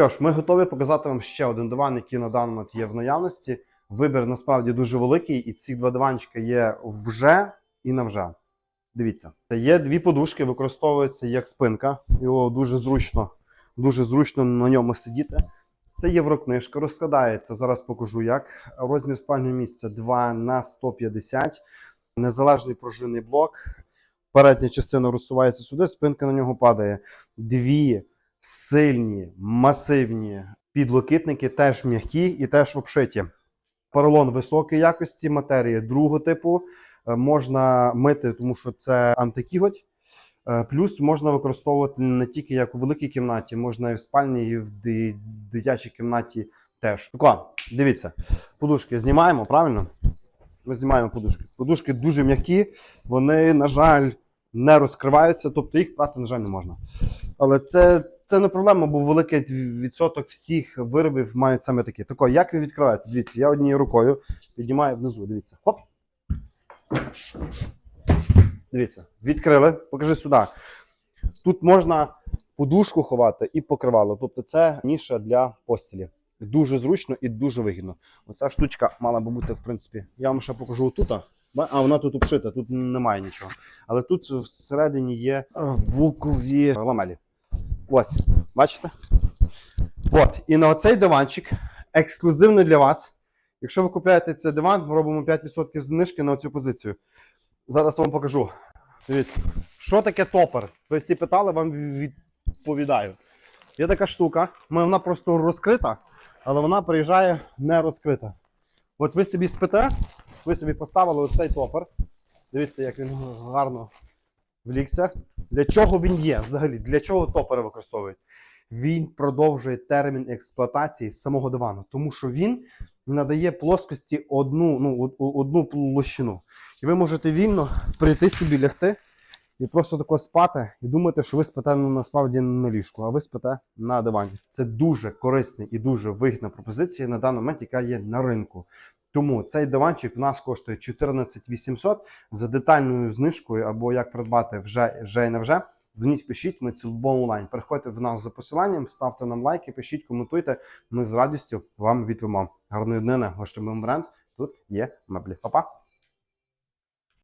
Що ж, ми готові показати вам ще один диван, який на даний момент є в наявності. Вибір насправді дуже великий, і ці два диванчика є вже і на вже. Дивіться, є дві подушки, використовуються як спинка. Його дуже зручно, дуже зручно на ньому сидіти. Це єврокнижка, розкладається. Зараз покажу як. Розмір спального місця 2 на 150, незалежний пружинний блок. Передня частина розсувається сюди, спинка на нього падає. Дві сильні, масивні підлокітники, теж м'які і теж обшиті. Поролон високої якості, матерії другого типу. Е, Можна мити, тому що це антикіготь. Е, Плюс можна використовувати не тільки як у великій кімнаті, можна і в спальні, і в ди- дитячій кімнаті теж. Тако, дивіться, подушки знімаємо, правильно? Ми знімаємо подушки. Подушки дуже м'які, вони, на жаль, не розкриваються, тобто їх прати, на жаль, не можна. Але це, це не проблема, бо великий відсоток всіх виробів мають саме такі. Тако, як він відкривається? Дивіться, я однією рукою піднімаю внизу. Дивіться. Хоп. Дивіться, відкрили. Покажи сюди. Тут можна подушку ховати і покривало. Тобто це ніша для постілі. Дуже зручно і дуже вигідно. Оця штучка мала би бути, в принципі. Я вам ще покажу тут. А вона тут обшита, тут немає нічого. Але тут всередині є букові ламелі. Ось, бачите? От. І на оцей диванчик ексклюзивно для вас. Якщо ви купляєте цей диван, ми робимо 5% знижки на цю позицію. Зараз вам покажу. Дивіться, що таке топер? Ви всі питали, вам відповідаю. Є така штука, вона просто розкрита, але вона приїжджає не розкрита. От ви собі спите, ви собі поставили оцей топер. Дивіться, як він гарно влікся. Для чого він є взагалі? Для чого топери використовують? Він продовжує термін експлуатації самого дивану, тому що він надає плоскості одну, ну, од- од- одну площину. І ви можете вільно прийти собі лягти і просто тако спати і думати, що ви спите насправді не на ліжку, а ви спите на дивані. Це дуже корисна і дуже вигідна пропозиція на даний момент, яка є на ринку. Тому цей диванчик в нас коштує 14 800 за детальною знижкою, або як придбати вже, вже і не вже. Дзвоніть, пишіть, ми цілком онлайн. Переходьте в нас за посиланням, ставте нам лайки, пишіть, коментуйте. Ми з радістю вам відповімо. Гарної днини, гостєвий бренд. Тут є меблі. Па-па!